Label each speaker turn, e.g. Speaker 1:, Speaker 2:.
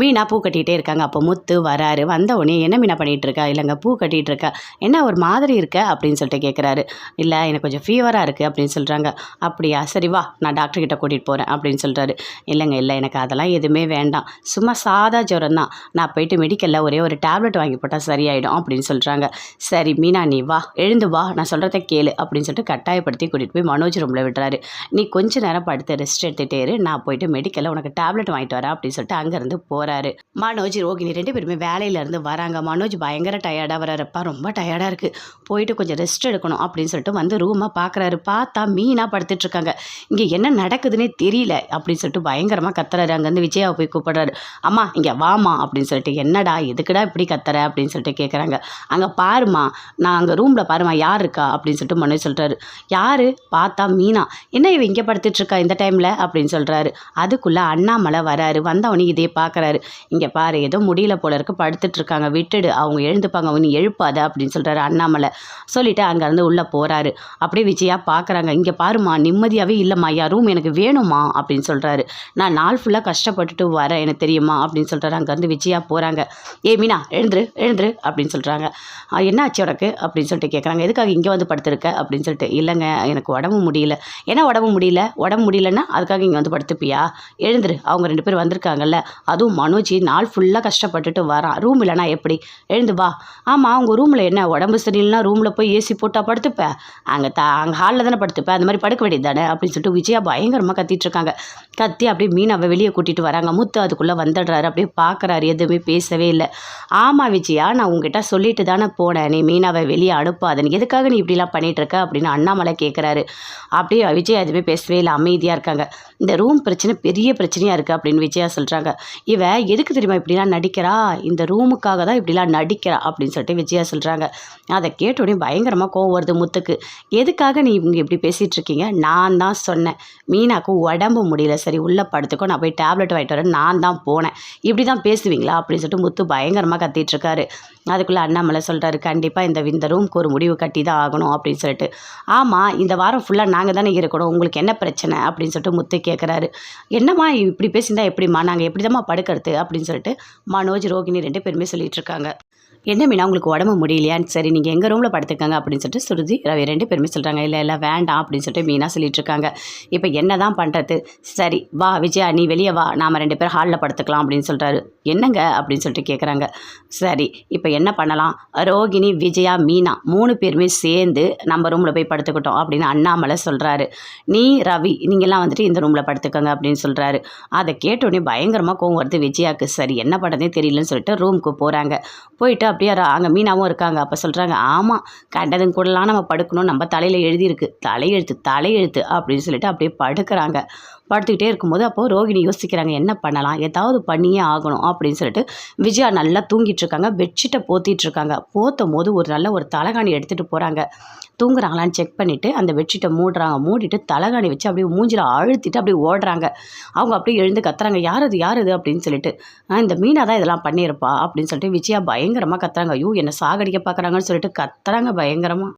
Speaker 1: மீனா பூ கட்டிகிட்டே இருக்காங்க. அப்போ முத்து வராரு. வந்த உடனே என்ன மீனா பண்ணிகிட்டு இருக்கா? இல்லைங்க பூ கட்டிகிட்டு இருக்கா. என்ன ஒரு மாதிரி இருக்க? அப்படின்னு சொல்லிட்டு கேட்குறாரு இல்லை எனக்கு கொஞ்சம் ஃபீவராக இருக்குது அப்படின்னு சொல்கிறாங்க அப்படியா? சரி வா நான் டாக்டர் கிட்ட கூட்டிகிட்டு போகிறேன் அப்படின்னு சொல்கிறாரு இல்லைங்க இல்லை எனக்கு அதெல்லாம் எதுவுமே வேண்டாம். சும்மா சாதா ஜுரம் தான். நான் போயிட்டு மெடிக்கலில் ஒரே ஒரு டேப்லெட் வாங்கி போட்டால் சரியாயிடும் அப்படின்னு சொல்கிறாங்க சரி மீனா நீ வா. எழுந்து வா. நான் சொல்கிறத கேளு அப்படின்னு சொல்லிட்டு கட்டாயப்படுத்தி கூட்டிகிட்டு போய் மனோஜ் ரூமில் விடுறாரு நீ கொஞ்ச நேரம் படுத்து ரெஸ்ட் எடுத்துகிட்டே இரு. நான் போயிட்டு மெடிக்கலில் உனக்கு டேப்லெட் வாங்கிட்டு வரேன் அப்படின்னு சொல்லிட்டு அங்கேருந்து போகிறாரு மனோஜ் ரோகிணி ரெண்டு பேருமே வேலையிலேருந்து வராங்க. மனோஜ் பயங்கர டயர்டாக வராருப்பா ரொம்ப டயர்டாக இருக்குது போயிட்டு கொஞ்சம் ரெஸ்ட் எடுக்கணும். அப்படின்னு சொல்லிட்டு வந்து ரூமை பார்க்குறாரு பார்த்தா மீனாக படுத்துட்ருக்காங்க இங்கே என்ன நடக்குதுன்னே தெரியல. அப்படின்னு சொல்லிட்டு பயங்கரமாக கத்துறாரு. அங்கேருந்து விஜயாவை போய் கூப்பிடுறாரு. அம்மா இங்கே வாமா அப்படின்னு சொல்லிட்டு என்னடா எதுக்குடா இப்படி கத்துற? அப்படின்னு சொல்லிட்டு கேட்குறாங்க அங்கே பாருமா நான் அங்கே ரூமில் பாருமா யார் இருக்கா? அப்படின்னு சொல்லிட்டு மனோஜ் சொல்கிறாரு யார்? பார்த்தா மீனா. என்ன இவ இங்கே படுத்துட்ருக்கா இந்த டைமில் அப்படின்னு சொல்கிறாரு அதுக்குள்ளே அண்ணாமலை வராரு. வந்தவனே இதே பார்க்குறாரு இங்கே பாரு ஏதோ முடியல போல இருக்கு படுத்துட்டு இருக்காங்க விட்டுடு அவங்க எழுந்துப்பாங்க நீ எழுப்பாத அப்படின்னு சொல்கிறாரு அண்ணாமலை. சொல்லிட்டு அங்கேருந்து உள்ளே போகிறாரு அப்படியே விஜயா பார்க்குறாங்க இங்கே பாருமா நிம்மதியாகவே இல்லைம்மா ஐயா ரூம் எனக்கு வேணுமா அப்படின்னு சொல்கிறாரு நான் நாள் ஃபுல்லாக கஷ்டப்பட்டுட்டு வரேன் எனக்கு தெரியுமா அப்படின்னு சொல்கிறாரு அங்கேருந்து விஜயா போகிறாங்க ஏ மீனா எழுந்துரு எழுந்துரு அப்படின்னு சொல்கிறாங்க என்ன ஆச்சு உனக்கு? அப்படின்னு சொல்லிட்டு கேட்குறாங்க எதுக்காக இங்கே வந்து படுத்துருக்க? அப்படின்னு சொல்லிட்டு இல்லைங்க எனக்கு உடம்பு முடியல. ஏன்னா உடம்பு முடியல? உடம்பு முடியலன்னா அதுக்காக இங்கே வந்து படுத்துப்பியா? எழுந்துரு அவங்க ரெண்டு பேர் வந்திருக்காங்கல்ல அதுவும் மனோஜி நாள் ஃபுல்லாக கஷ்டப்பட்டுட்டு வரான் ரூம் இல்லைனா எப்படி? எழுந்து வா. ஆமாம் அவங்க ரூமில் என்ன? உடம்பு சரியில்லைனா ரூமில் போய் ஏசி போட்டால் படுத்துப்பேன் அங்கே தா அங்கே ஹாலில் தானே படுத்துப்பேன் அந்த மாதிரி படுக்க வேண்டியது தானே? அப்படின்னு சொல்லிட்டு விஜயா பயங்கரமாக கத்திட்டு இருக்காங்க. கத்தி அப்படியே மீனாவை வெளியே கூட்டிகிட்டு வராங்க. முத்து அதுக்குள்ளே வந்துடுறாரு. அப்படியே பார்க்குறாரு எதுவுமே பேசவே இல்லை. ஆமாம் விஜயா நான் உங்ககிட்ட சொல்லிட்டு தானே போனேன். நீ மீனாவை வெளியே அனுப்பாத. நீ எதுக்காக நீ இப்படிலாம் பண்ணிகிட்டு இருக்க? அப்படின்னு அண்ணாமலை கேட்குறாரு அப்படியே விஜயா எதுவுமே பேசவே இல்லை. அமைதியாக இருக்காங்க. இந்த ரூம் பிரச்சனை பெரிய பிரச்சனையாக இருக்குது அப்படின்னு விஜயா சொல்கிறாங்க இவன் எதுக்கு தெரியுமா இப்படிலாம் நடிக்கிறா? இந்த ரூமுக்காக தான் இப்படிலாம் நடிக்கிறா அப்படின்னு சொல்லிட்டு விஜயா சொல்கிறாங்க அதை கேட்டோடனே பயங்கரமாக கோவம் வருது முத்துக்கு. எதுக்காக நீ இவங்க இப்படி பேசிகிட்டு இருக்கீங்க? நான் தான் சொன்னேன். மீனாக்கு உடம்பு முடியல. சரி உள்ளே படுத்துக்கோ. நான் போய் டேப்லெட் வாங்கிட்டு வரேன். நான் தான் போனேன். இப்படி தான் பேசுவீங்களா? அப்படின்னு சொல்லிட்டு முத்து பயங்கரமாக கத்திட்டு இருக்காரு. அதுக்குள்ளே அண்ணாமலை சொல்கிறாரு கண்டிப்பாக இந்த இந்த ரூமுக்கு ஒரு முடிவு கட்டி தான் ஆகணும் அப்படின்னு சொல்லிட்டு. ஆமாம் இந்த வாரம் ஃபுல்லாக நாங்கள் தானே இருக்கணும். உங்களுக்கு என்ன பிரச்சனை? அப்படின்னு சொல்லிட்டு முத்து கேட்குறாரு என்னம்மா இப்படி பேசியிருந்தா எப்படிம்மா? நாங்கள் எப்படி தான்மா கருத்து அப்படின்னு சொல்லிட்டு மனோஜ் ரோகிணி ரெண்டு பேருமே சொல்லிட்டு இருக்காங்க. என்ன மீனா உங்களுக்கு உடம்பு முடியலையான்னு? சரி நீங்கள் எங்கள் ரூமில் படுத்துக்கங்க அப்படின்னு சொல்லிட்டு சுருதி ரவி ரெண்டு பேருமே சொல்கிறாங்க இல்லை இல்லை வேண்டாம் அப்படின்னு சொல்லிட்டு மீனா சொல்லிட்டு இருக்காங்க. இப்போ என்ன தான் பண்ணுறது சரி வா விஜயா நீ வெளியே வா நாம் ரெண்டு பேரும் ஹாலில் படுத்துக்கலாம் அப்படின்னு சொல்கிறாரு என்னங்க? அப்படின்னு சொல்லிட்டு கேட்குறாங்க சரி இப்போ என்ன பண்ணலாம்? ரோகிணி விஜயா மீனா மூணு பேருமே சேர்ந்து நம்ம ரூமில் போய் படுத்துக்கிட்டோம் அப்படின்னு அண்ணாமலை சொல்கிறாரு நீ ரவி நீங்கள்லாம் வந்துட்டு இந்த ரூமில் படுத்துக்கோங்க அப்படின்னு சொல்கிறாரு அதை கேட்டோடனே பயங்கரமாக கோவம் வருது விஜயாவுக்கு சரி என்ன பண்ணுறதே தெரியலன்னு சொல்லிட்டு ரூமுக்கு போகிறாங்க போயிட்டு அப்படியே அங்கே மீனாவும் இருக்காங்க. அப்போ சொல்கிறாங்க ஆமாம் கண்டதும் கூடலாம் நம்ம படுக்கணும். நம்ம தலையில் எழுதியிருக்கு. தலையெழுத்து தலையெழுத்து அப்படின்னு சொல்லிட்டு அப்படியே படுக்கிறாங்க. படுத்துக்கிட்டே இருக்கும்போது அப்போது ரோகிணி யோசிக்கிறாங்க என்ன பண்ணலாம்? ஏதாவது பண்ணியே ஆகணும் அப்படின்னு சொல்லிட்டு விஜயா நல்லா தூங்கிட்டு இருக்காங்க பெட்ஷீட்டை போத்திட்டு இருக்காங்க போத்தும் போது ஒரு நல்ல ஒரு தலைகாணி எடுத்துகிட்டு போகிறாங்க தூங்குறாங்களான்னு செக் பண்ணிவிட்டு அந்த பெட்ஷீட்டை மூடுறாங்க. மூடிட்டு தலைகாணி வச்சு அப்படியே மூஞ்சில் அழுத்திட்டு அப்படியே ஓடுறாங்க. அவங்க அப்படியே எழுந்து கத்துறாங்க யார் அது? யார் அது? அப்படின்னு சொல்லிட்டு இந்த மீனா தான் இதெல்லாம் பண்ணியிருப்பா அப்படின்னு சொல்லிட்டு விஜயா பயங்கரமாக கத்துறாங்க. ஐயோ என்னை சாகடிக்க பார்க்குறாங்கன்னு சொல்லிட்டு கத்துறாங்க பயங்கரமாக